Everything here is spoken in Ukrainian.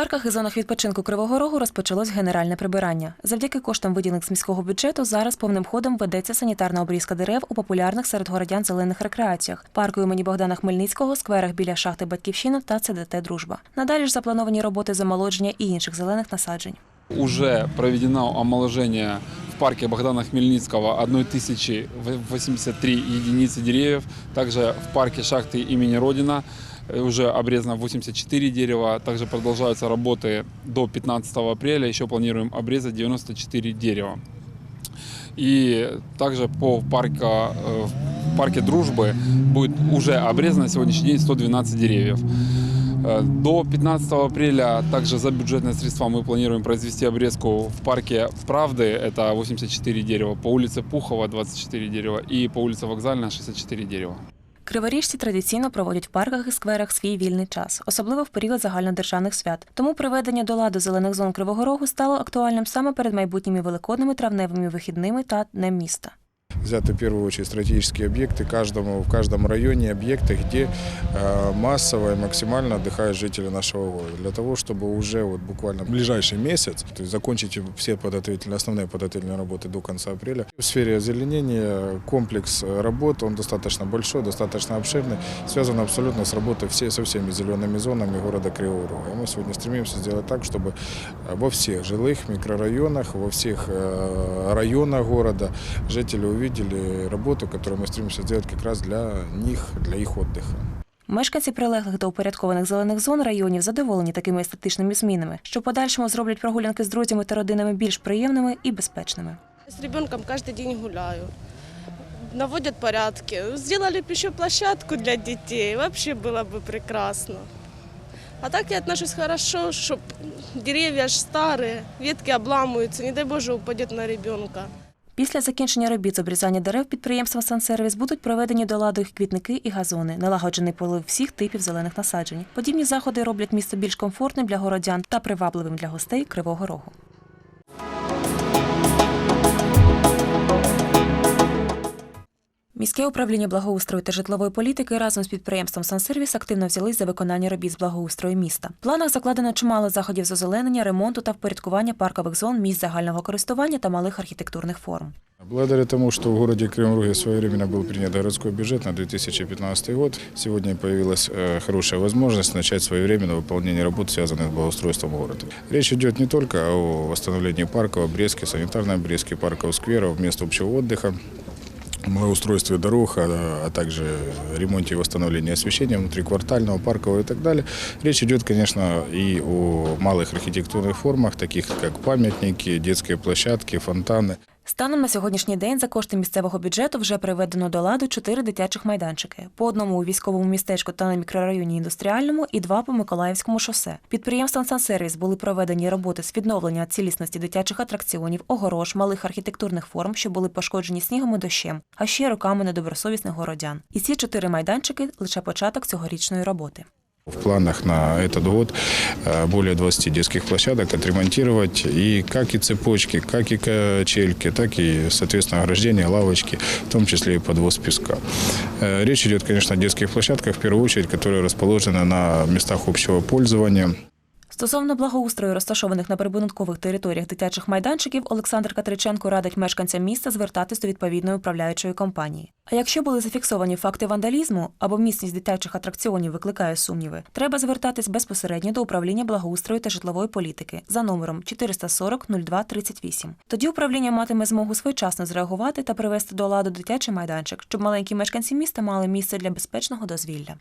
парках і зонах відпочинку Кривого Рогу розпочалось генеральне прибирання. Завдяки коштам, виділених з міського бюджету, зараз повним ходом ведеться санітарна обрізка дерев у популярних серед городян зелених рекреаціях, парку імені Богдана Хмельницького, скверах біля шахти Батьківщина та ЦДТ Дружба. Надалі ж заплановані роботи з омолодження і інших зелених насаджень. Уже проведено омоложение в парке Богдана Хмельницкого 1083 единицы деревьев. Также в парке шахты имени Родина э, уже обрезано 84 дерева. Также продолжаются работы до 15 апреля. Еще планируем обрезать 94 дерева. И также по парка, э, в парке Дружбы будет уже обрезано на сегодняшний день 112 деревьев. Э, До 15 апреля также за бюджетные средства мы планируем произвести обрезку в парке Правды, это 84 дерева, по улице Пухова 24 дерева и по улице Вокзальная 64 дерева. Криворіжці традиційно проводять в парках і скверах свій вільний час, особливо в період загальнодержавних свят. Тому приведення до ладу зелених зон Кривого Рогу стало актуальним саме перед майбутніми великодними травневими вихідними та Днем міста. Взяты в первую очередь стратегические объекты, каждому, в каждом районе объекты, где э, массово и максимально отдыхают жители нашего города. Для того, чтобы уже вот буквально в ближайший месяц то есть закончить все подготовительные, основные подготовительные работы до конца апреля. В сфере озеленения комплекс работ, он достаточно большой, достаточно обширный, связан абсолютно с работой все, со всеми зелеными зонами города Кривого Рога. И мы сегодня стремимся сделать так, чтобы э, во всех жилых микрорайонах, во всех э, районах города жители увидели работу, которую мы стремимся сделать как раз для них, для их отдыха. Мешканці прилеглих до упорядкованих зелених зон районів задоволені такими естетичними змінами, що в подальшому зроблять прогулянки з друзями та родинами більш приємними і безпечними. С ребенком каждый день гуляю. Наводят порядки. Сделали бы еще площадку для детей. Вообще было бы прекрасно. А так я отношусь хорошо, что деревья ж старые, ветки обламываются, не дай Боже, упадет на ребенка. Після закінчення робіт з обрізання дерев підприємства «Сансервіс» будуть проведені до ладу їх квітники і газони, налагоджений полив всіх типів зелених насаджень. Подібні заходи роблять місто більш комфортним для городян та привабливим для гостей Кривого Рогу. Міське управління благоустрою та житлової політики разом з підприємством «Сансервіс» активно взялись за виконання робіт з благоустрою міста. В планах закладено чимало заходів з озеленення, ремонту та впорядкування паркових зон, місць загального користування та малих архітектурних форм. Благодаря тому, что в городе Кривом Роге своевременно был принят городской бюджет на 2015 год, сегодня появилась э, хорошая возможность начать своевременно выполнение работ, связанных с благоустройством города. Речь идет не только о восстановлении парков, обрезке, санитарной обрезке парков, скверов, мест общего отдыха, благоустройстве дорог, а, а также ремонте и восстановлении освещения внутриквартального, паркового и так далее. Речь идет, конечно, и о малых архитектурных формах, таких как памятники, детские площадки, фонтаны. Станом на сьогоднішній день за кошти місцевого бюджету вже приведено до ладу чотири дитячих майданчики: по одному у військовому містечку та на мікрорайоні індустріальному, і два по Миколаївському шосе. Підприємством «Сансервіс» були проведені роботи з відновлення цілісності дитячих атракціонів, огорож, малих архітектурних форм, що були пошкоджені снігом і дощем, а ще руками недобросовісних городян. І ці чотири майданчики лише початок цьогорічної роботи. В планах на этот год э, более 20 детских площадок отремонтировать. И как и цепочки, как и качельки, так и, соответственно, ограждения, лавочки, в том числе и подвоз песка. Э, Речь идет, конечно, о детских площадках, в первую очередь, которые расположены на местах общего пользования. Стосовно благоустрою розташованих на прибудинкових територіях дитячих майданчиків, Олександр Катриченко радить мешканцям міста звертатись до відповідної управляючої компанії. А якщо були зафіксовані факти вандалізму або міцність дитячих атракціонів викликає сумніви, треба звертатись безпосередньо до управління благоустрою та житлової політики за номером 440 02 38. Тоді управління матиме змогу своєчасно зреагувати та привести до ладу дитячий майданчик, щоб маленькі мешканці міста мали місце для безпечного дозвілля.